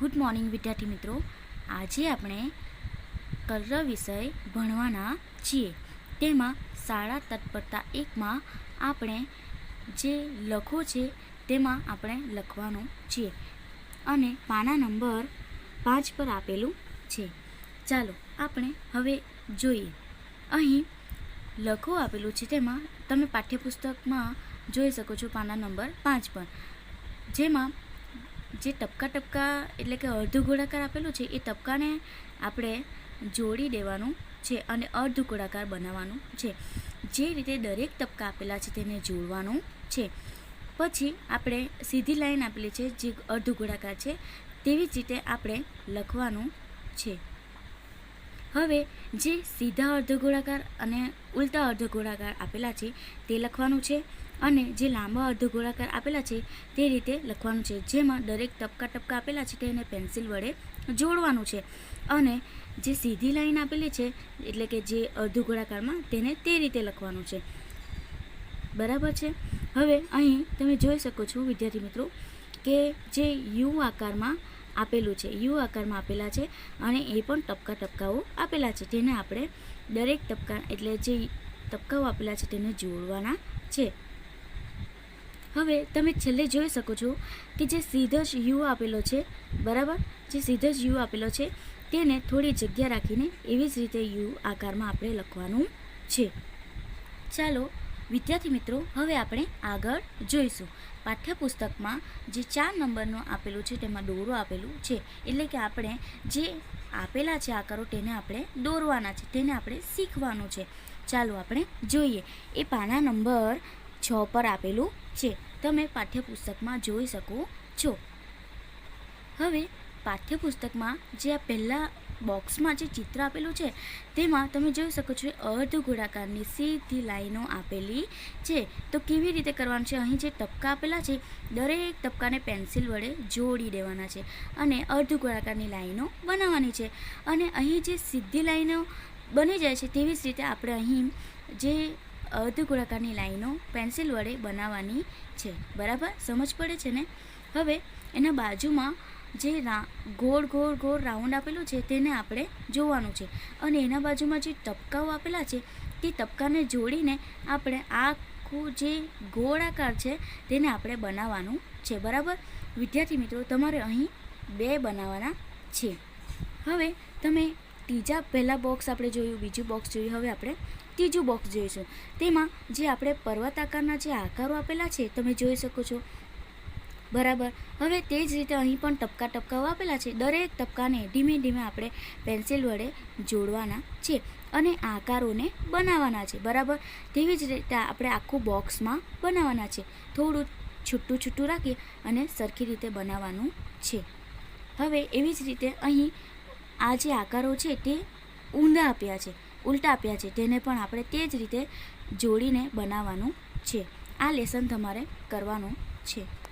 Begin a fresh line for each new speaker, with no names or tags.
Good morning વિદ્યાર્થી મિત્રો. આજે આપણે કલર વિષય ભણવાના છીએ. તેમાં શાળા તત્પરતા એકમાં આપણે જે લખો છે તેમાં આપણે લખવાનું છીએ. અને પાના નંબર પાંચ પર આપેલું છે. ચાલો આપણે હવે જોઈએ. અહીં લખો આપેલું છે તેમાં તમે પાઠ્યપુસ્તકમાં જોઈ શકો છો પાના નંબર પાંચ પર. જેમાં જે ટપકા ટપકા એટલે કે અર્ધ ગોળાકાર આપેલું છે, એ ટપકાને આપણે જોડી દેવાનું છે અને અર્ધ ગોળાકાર બનાવવાનું છે. જે રીતે દરેક ટપકા આપેલા છે તેને જોડવાનું છે. પછી આપણે સીધી લાઈન આપેલી છે જે અર્ધ ગોળાકાર છે, તેવી જ રીતે આપણે લખવાનું છે. હવે જે સીધા અર્ધ ગોળાકાર અને ઉલટા અર્ધ ગોળાકાર આપેલા છે, તે લખવાનું છે. અને જે લાંબા અર્ધગોળાકાર આપેલા છે, તે રીતે લખવાનું છે. જેમાં દરેક ટપકા ટપકા આપેલા છે તેને પેન્સિલ વડે જોડવાનું છે. અને જે સીધી લાઈન આપેલી છે, એટલે કે જે અર્ધગોળાકારમાં, તેને તે રીતે લખવાનું છે. બરાબર છે? હવે અહીં તમે જોઈ શકો છો, વિદ્યાર્થી મિત્રો, કે જે યુ આકારમાં આપેલું છે, યુ આકારમાં આપેલા છે, અને એ પણ ટપકા ટપકાઓ આપેલા છે. તેને આપણે દરેક ટપકા, એટલે જે ટપકાઓ આપેલા છે, તેને જોડવાના છે. હવે તમે છેલ્લે જોઈ શકો છો કે જે સીધો જ યુ આપેલો છે, બરાબર? જે સીધો જ યુ આપેલો છે, તેને થોડી જગ્યા રાખીને એવી જ રીતે યુ આકારમાં આપણે લખવાનું છે. ચાલો, વિદ્યાર્થી મિત્રો, હવે આપણે આગળ જોઈશું. પાઠ્યપુસ્તકમાં જે ચાર નંબરનું આપેલું છે, તેમાં દોરો આપેલું છે. એટલે કે આપણે જે આપેલા છે આકારો, તેને આપણે દોરવાના છે, તેને આપણે શીખવાનું છે. ચાલો આપણે જોઈએ. એ પાના નંબર છ પર આપેલું છે. તમે પાઠ્યપુસ્તકમાં જોઈ શકો છો. હવે પાઠ્યપુસ્તકમાં જે આ પહેલાં બોક્સમાં જે ચિત્ર આપેલું છે, તેમાં તમે જોઈ શકો છો અર્ધ ગોળાકારની સીધી લાઈનો આપેલી છે. તો કેવી રીતે કરવાનું છે? અહીં જે ટપકા આપેલા છે, દરેક ટપકાને પેન્સિલ વડે જોડી દેવાના છે અને અર્ધ ગોળાકારની લાઈનો બનાવવાની છે. અને અહીં જે સીધી લાઈનો બની જાય છે, તેવી જ રીતે આપણે અહીં જે અર્ધ ગોળાકારની લાઈનો પેન્સિલ વડે બનાવવાની છે. બરાબર? સમજ પડે છે ને? હવે એના બાજુમાં જે રા, ગોળ ગોળ ગોળ રાઉન્ડ આપેલું છે તેને આપણે જોવાનું છે. અને એના બાજુમાં જે ટપકાઓ આપેલા છે તે ટપકાને જોડીને આપણે આખું જે ગોળાકાર છે તેને આપણે બનાવવાનું છે. બરાબર? વિદ્યાર્થી મિત્રો, તમારે અહીં બે બનાવવાના છે. હવે તમે ત્રીજા પહેલાં બોક્સ આપણે જોયું, બીજું બોક્સ જોયું, હવે આપણે ત્રીજું બોક્સ જોઈશું. તેમાં જે આપણે પર્વત આકારના જે આકારો આપેલા છે, તમે જોઈ શકો છો. બરાબર. હવે તે જ રીતે અહીં પણ ટપકા ટપકાઓ આપેલા છે. દરેક ટપકાને ધીમે ધીમે આપણે પેન્સિલ વડે જોડવાના છે અને આકારોને બનાવવાના છે. બરાબર? તેવી જ રીતે આપણે આખું બોક્સમાં બનાવવાના છે. થોડું છૂટું છૂટું રાખી અને સરખી રીતે બનાવવાનું છે. હવે એવી જ રીતે અહીં આ જે આકારો છે તે ઊંધા આપ્યા છે, ઉલટા આપ્યા છે. તેને પણ આપણે તે જ રીતે જોડીને બનાવવાનું છે. આ લેસન તમારે કરવાનું છે.